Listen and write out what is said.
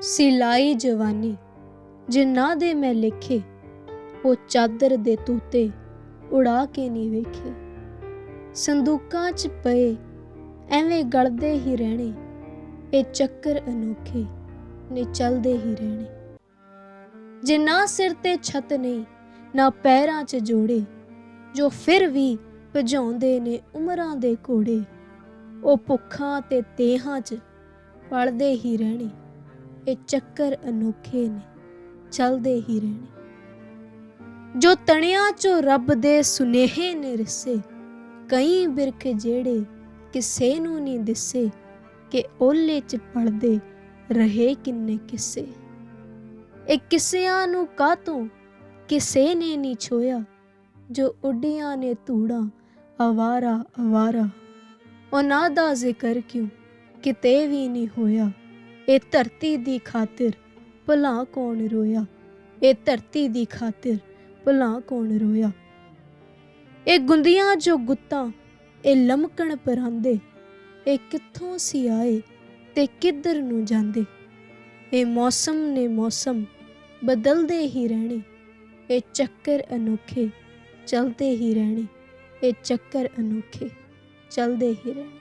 ਸਿਲਾਈ ਜਵਾਨੀ ਜਿਨ੍ਹਾਂ ਦੇ ਮੈਂ ਲਿਖੇ, ਉਹ ਚਾਦਰ ਦੇ ਤੂਤੇ ਉਡਾ ਕੇ ਨਹੀਂ ਵੇਖੇ। ਸੰਦੂਕਾਂ 'ਚ ਪਏ, ਐਵੇਂ ਗਲਦੇ ਹੀ ਰਹਿਣੇ, ਇਹ ਚੱਕਰ ਅਨੋਖੇ ਨੇ ਚੱਲਦੇ ਹੀ ਰਹਿਣੇ। ਜੇ ਨਾ ਸਿਰ ਤੇ ਛੱਤ ਨਹੀਂ ਨਾ ਪੈਰਾਂ 'ਚ ਜੋੜੇ, ਜੋ ਫਿਰ ਵੀ ਭਜਾਉਂਦੇ ਨੇ ਉਮਰਾਂ ਦੇ ਘੋੜੇ, ਉਹ ਭੁੱਖਾਂ ਤੇ ਤੇਹਾਂ 'ਚ ਪਲਦੇ ਹੀ ਰਹਿਣੇ। ਇਹ ਚੱਕਰ ਅਨੋਖੇ ਨੇ, ਚੱਲਦੇ ਹੀ ਰਹਿਣੇ। ਜੋ ਤਣਿਆਂ 'ਚੋਂ ਰੱਬ ਦੇ ਸੁਨੇਹੇ ਨੇ ਰਿਸੇ, ਕਈ ਬਿਰਖ ਜਿਹੜੇ ਕਿਸੇ ਨੂੰ ਨਹੀਂ ਦਿਸੇ, ਕਿ ਓਲੇ 'ਚ ਪੜਦੇ ਰਹੇ ਕਿੰਨੇ ਕਿੱਸੇ। ਇਹ ਕਿੱਸਿਆਂ ਨੂੰ ਕਾਤੋਂ ਕਿਸੇ ਨੇ ਨਹੀਂ ਛੋਇਆ, ਜੋ ਉੱਡੀਆਂ ਨੇ ਧੂੜਾਂ ਆਵਾਰਾ ਆਵਾਰਾ ਉਹਨਾਂ ਦਾ ਜ਼ਿਕਰ ਕਿਉਂ ਕਿਤੇ ਵੀ ਨਹੀਂ ਹੋਇਆ? ਇਹ ਧਰਤੀ ਦੀ ਖਾਤਰ ਭਲਾ ਕੌਣ ਰੋਇਆ? ਇਹ ਧਰਤੀ ਦੀ ਖਾਤਰ ਭਲਾ ਕੌਣ ਰੋਇਆ? ਇਹ ਗੁੰਦੀਆਂ ਜੋ ਗੁੱਤਾਂ, ਇਹ ਲਮਕਣ ਪਰਾਂਦੇ, ਇਹ ਕਿੱਥੋਂ ਸੀ ਆਏ ਤੇ ਕਿੱਧਰ ਨੂੰ ਜਾਂਦੇ? ਇਹ ਮੌਸਮ ਨੇ ਮੌਸਮ ਬਦਲਦੇ ਹੀ ਰਹਿਣੇ, ਇਹ ਚੱਕਰ ਅਨੋਖੇ ਚਲਦੇ ਹੀ ਰਹਿਣੇ, ਇਹ ਚੱਕਰ ਅਨੋਖੇ ਚਲਦੇ ਹੀ ਰਹਿਣੇ।